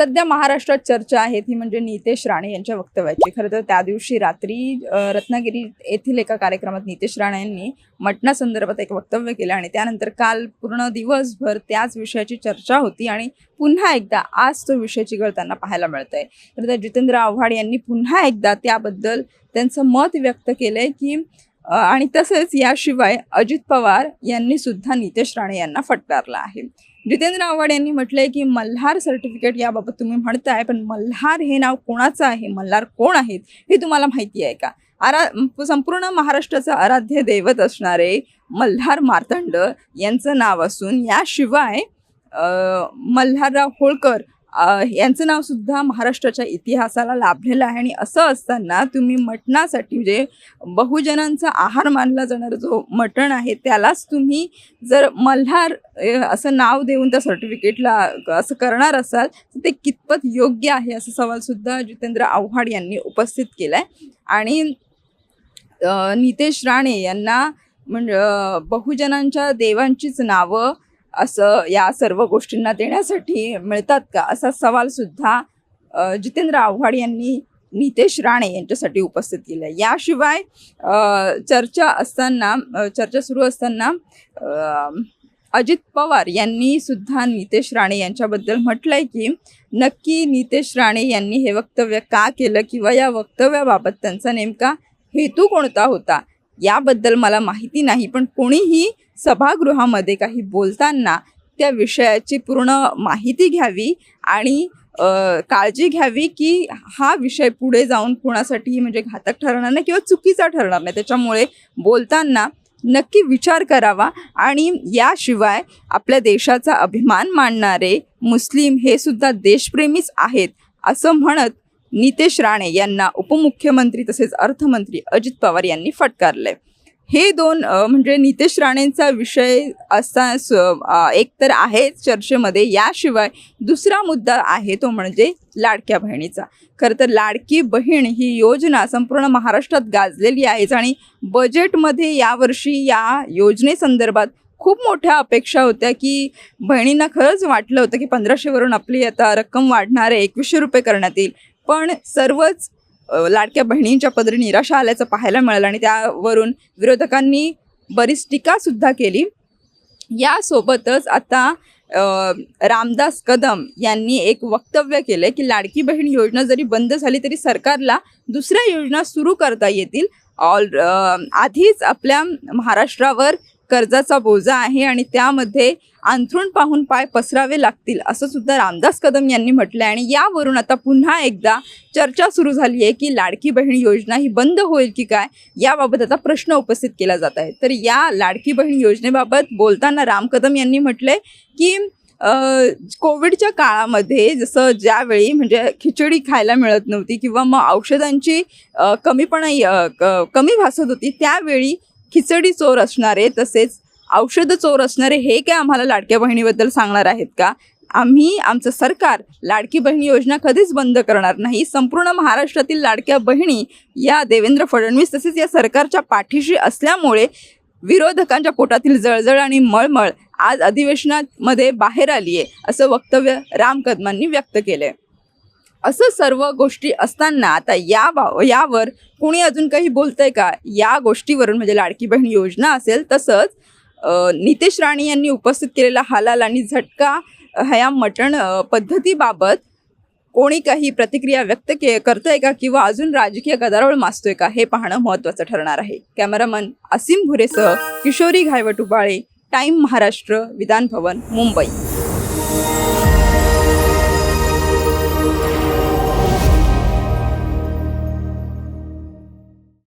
सध्या महाराष्ट्रात चर्चा आहे ती म्हणजे नितेश राणे यांच्या वक्तव्याची. खरं तर त्या दिवशी रात्री रत्नागिरी येथील एका कार्यक्रमात नितेश राणे यांनी मटणासंदर्भात एक वक्तव्य केलं आणि त्यानंतर काल पूर्ण दिवसभर त्याच विषयाची चर्चा होती आणि पुन्हा एकदा आज तो विषय चिघळताना पाहायला मिळत आहे तर त्या जितेंद्र आव्हाड यांनी पुन्हा एकदा त्याबद्दल त्यांचं मत व्यक्त केलंय की आणि तसेच याशिवाय अजित पवार यांनी सुद्धा नितेश राणे यांना फटकारला आहे. जितेंद्र आव्हाड यांनी म्हटलंय की मल्हार सर्टिफिकेट याबाबत तुम्ही म्हणताय पण मल्हार हे नाव कोणाचं आहे? मल्हार कोण आहेत? हे तुम्हाला माहिती आहे का? आरा संपूर्ण महाराष्ट्राचं आराध्य दैवत असणारे मल्हार मार्तंड यांचं नाव असून याशिवाय मल्हारराव होळकर यांचं नाव सुद्धा महाराष्ट्राच्या इतिहासाला लाभलेलं आहे. आणि असं असताना तुम्ही मटणासाठी म्हणजे बहुजनांचा आहार मानला जाणारा जो मटण आहे त्यालाच तुम्ही जर मल्हार असं नाव देऊन त्या सर्टिफिकेटला असं करणार असाल तर ते कितपत योग्य आहे असा सवालसुद्धा जितेंद्र आव्हाड यांनी उपस्थित केला आहे आणि नितेश राणे यांना म्हणजे बहुजनांच्या देवांचीच नावं असं या सर्व गोष्टींना देण्यासाठी मिळतात का? असा सवाल सुद्धा जितेंद्र आव्हाड यांनी नितेश राणे यांच्यासाठी उपस्थित केलं. आहे याशिवाय चर्चा असताना चर्चा सुरू असताना अजित पवार यांनी सुद्धा नितेश राणे यांच्याबद्दल म्हटलंय की नक्की नितेश राणे यांनी हे वक्तव्य का केलं किंवा या वक्तव्याबाबत त्यांचा नेमका हेतू कोणता होता? याबद्दल मला माहिती नाही पण कोणीही सभागृहामध्ये काही बोलताना त्या विषयाची पूर्ण माहिती घ्यावी आणि काळजी घ्यावी की हा विषय पुढे जाऊन कोणासाठी म्हणजे घातक ठरणार नाही किंवा चुकीचा ठरणार नाही. त्याच्यामुळे बोलताना नक्की विचार करावा आणि याशिवाय आपल्या देशाचा अभिमान मानणारे मुस्लिम हे सुद्धा देशप्रेमीच आहेत असं म्हणत नितेश राणे यांना उपमुख्यमंत्री तसेच अर्थमंत्री अजित पवार यांनी फटकारले हे दोन म्हणजे नितेश राणेंचा विषय असा स- एक तर आहे चर्चेमध्ये. याशिवाय दुसरा मुद्दा आहे तो म्हणजे लाडक्या बहिणीचा. खरं तर लाडकी बहीण ही योजना संपूर्ण महाराष्ट्रात गाजलेली आहेच आणि बजेटमध्ये यावर्षी या योजनेसंदर्भात खूप मोठ्या अपेक्षा होत्या की बहिणींना खरंच वाटलं होतं की पंधराशेवरून आपली आता रक्कम वाढणार आहे एकवीसशे रुपये करण्यात येईल. पण सर्वच लाडक्या बहिणींच्या पदरी निराशा आल्याचं पाहायला मिळालं आणि त्यावरून विरोधकांनी बरीच टीकासुद्धा केली. यासोबतच आता रामदास कदम यांनी एक वक्तव्य केलं की लाडकी बहीण योजना जरी बंद झाली तरी सरकारला दुसऱ्या योजना सुरू करता येतील. ऑल आधीच आपल्या महाराष्ट्रावर कर्जाचा बोजा आहे आणि त्यामध्ये अंथरूण पाहून पाय पसरावे लागतील असं सुद्धा रामदास कदम यांनी म्हटलं आहे आणि यावरून आता पुन्हा एकदा चर्चा सुरू झाली आहे की लाडकी बहीण योजना ही बंद होईल की काय याबाबत आता प्रश्न उपस्थित केला जात आहे. तर या लाडकी बहीण योजनेबाबत बोलताना राम कदम यांनी म्हटले की कोविडच्या काळामध्ये जसं ज्यावेळी म्हणजे खिचडी खायला मिळत नव्हती किंवा मग औषधांची कमीपणा क- कमी भासत होती त्यावेळी खिचडी चोर असणारे तसेच औषध चोर असणारे हे काय आम्हाला लाडक्या बहिणीबद्दल सांगणार आहेत का? आम्ही आमचं सरकार लाडकी बहिणी योजना कधीच बंद करणार नाही. संपूर्ण महाराष्ट्रातील लाडक्या बहिणी या देवेंद्र फडणवीस तसेच या सरकारच्या पाठीशी असल्यामुळे विरोधकांच्या पोटातील जळजळ आणि मळमळ आज अधिवेशनामध्ये बाहेर आली आहे असं वक्तव्य राम कदमांनी व्यक्त केलं आहे असं सर्व गोष्टी असताना आता या यावर कोणी अजून काही बोलतंय का? या गोष्टीवरून म्हणजे लाडकी बहीण योजना असेल तसंच नितेश राणे यांनी उपस्थित केलेला हालाल आणि झटका ह्या मटण पद्धतीबाबत कोणी काही प्रतिक्रिया व्यक्त के करतंय का? किंवा अजून राजकीय गदारोळ माजतोय का? हे पाहणं महत्त्वाचं ठरणार आहे. कॅमेरामन असीम भुरेसह किशोरी घायवट उबाळे टाईम महाराष्ट्र विधान भवन मुंबई.